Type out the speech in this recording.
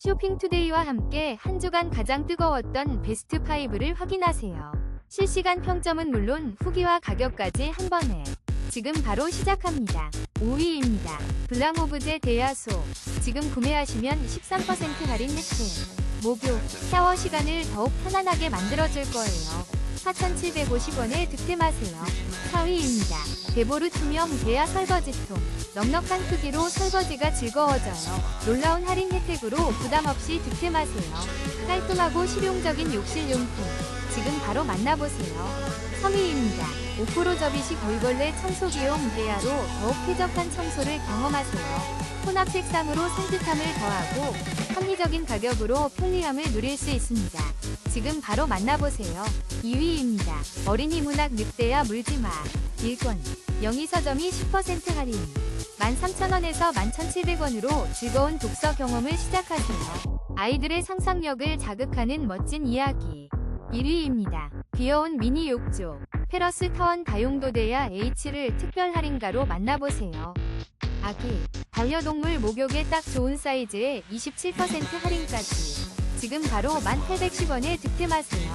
쇼핑투데이와 함께 한 주간 가장 뜨거웠던 베스트 5를 확인하세요. 실시간 평점은 물론 후기와 가격까지 한 번에. 지금 바로 시작합니다. 5위입니다. 블랑오브제 대야소. 지금 구매하시면 13% 할인 혜택. 목욕, 샤워 시간을 더욱 편안하게 만들어줄 거예요. 4,750원에 득템하세요. 4위입니다. 데보르 투명 대야 설거지통. 넉넉한 크기로 설거지가 즐거워져요. 놀라운 할인 혜택으로 부담 없이 득템하세요. 깔끔하고 실용적인 욕실용품. 지금 바로 만나보세요. 3위입니다. 5% 접이식 물걸레 청소기용 대야로 더욱 쾌적한 청소를 경험하세요. 혼합 색상으로 산뜻함을 더하고 합리적인 가격으로 편리함을 누릴 수 있습니다. 지금 바로 만나보세요. 2위입니다. 어린이 문학 늑대야 물지마. 1권. 영희서점이 10% 할인. 13,000원에서 11,700원으로 즐거운 독서 경험을 시작하세요. 아이들의 상상력을 자극하는 멋진 이야기. 1위입니다. 귀여운 미니 욕조. 페러스 타원 다용도대야 H를 특별 할인가로 만나보세요. 아기, 반려동물 목욕에 딱 좋은 사이즈에 27% 할인까지. 지금 바로 1,810원에 득템하세요.